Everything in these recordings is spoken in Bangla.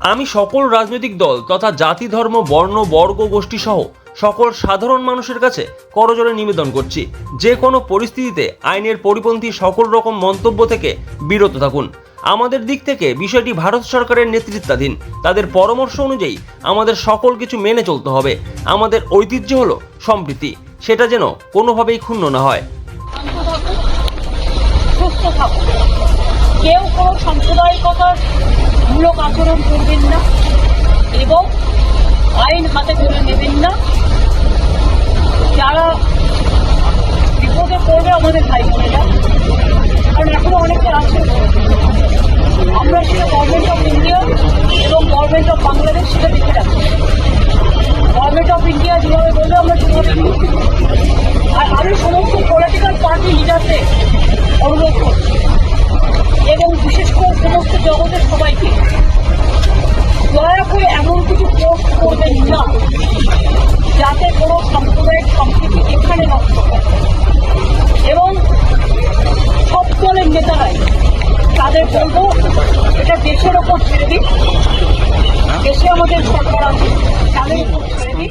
আমি সকল রাজনৈতিক দল তথা জাতি ধর্ম বর্ণ বর্গ গোষ্ঠী সহ সকল সাধারণ মানুষের কাছে করজোরে নিবেদন করছি। যে কোনো পরিস্থিতিতে আইনের পরিপন্থী সকল রকম মন্তব্য থেকে বিরত থাকুন। আমাদের দিক থেকে বিষয়টি ভারত সরকারের নেতৃত্বাধীন। তাদের পরামর্শ অনুযায়ী আমাদের সকল কিছু মেনে চলতে হবে। আমাদের ঐতিহ্য হলো সম্প্রীতি। সেটা যেন কোনোভাবেই ক্ষুণ্ণ না হয়। সুস্থ থাকুন। কেউ কোনো সাম্প্রদায়িকতার মূলক আচরণ করবেন না এবং আইন হাতে তুলে নেবেন না। যারা বিপদে পড়বে আমাদের ভাই বোনেরা, কারণ এখনও অনেকে আছে। আমরা সেটা গভর্নমেন্ট অফ ইন্ডিয়া এবং গভর্নমেন্ট অফ বাংলাদেশ সেটা যাতে কোনো সাম্প্রদায়িক সম্প্রীতি এখানে নষ্ট হয়। এবং সব দলের নেতারাই তাদের বলব এটা দেশের ওপর ছেড়ে দিন। দেশে আমাদের সরকার আছে তাদের উপর ছেড়ে দিন।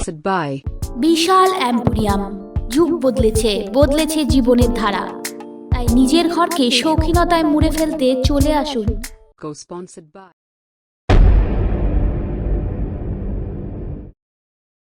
বিশাল অ্যাম্পোরিয়াম যুগ বদলেছে বদলেছে জীবনের ধারা। তাই নিজের ঘরকে শৌখিনতায় মুড়ে ফেলতে চলে আসুন।